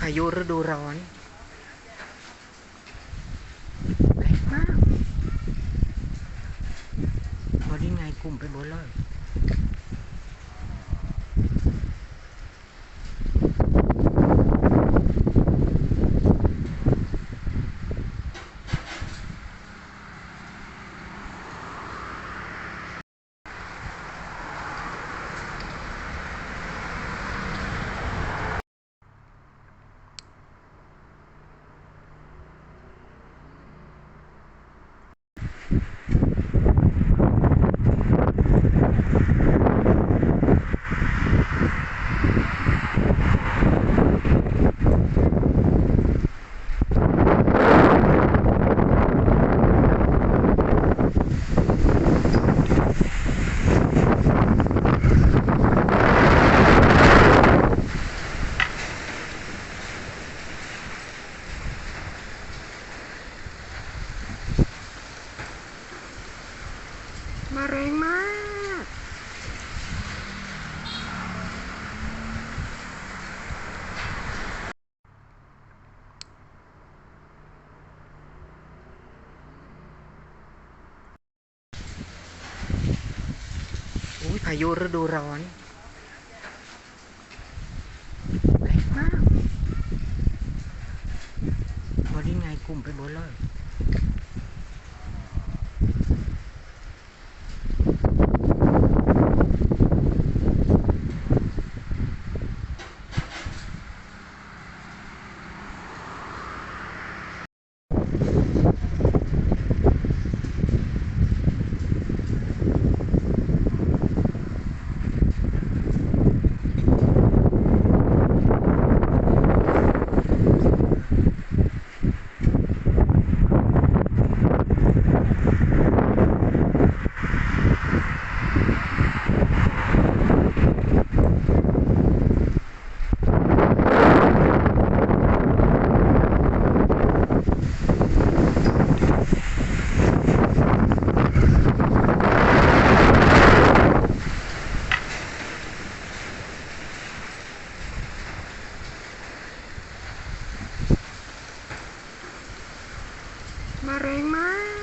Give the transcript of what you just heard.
พายุฤดูร้อนแรงมากบอดี้ไงกลุ่มไปหมดเลย แรงมาก อุ้ยพายุฤดูร้อนแรงมากพอดีไงกลุ่มไปหมดเลย มาแรงมาก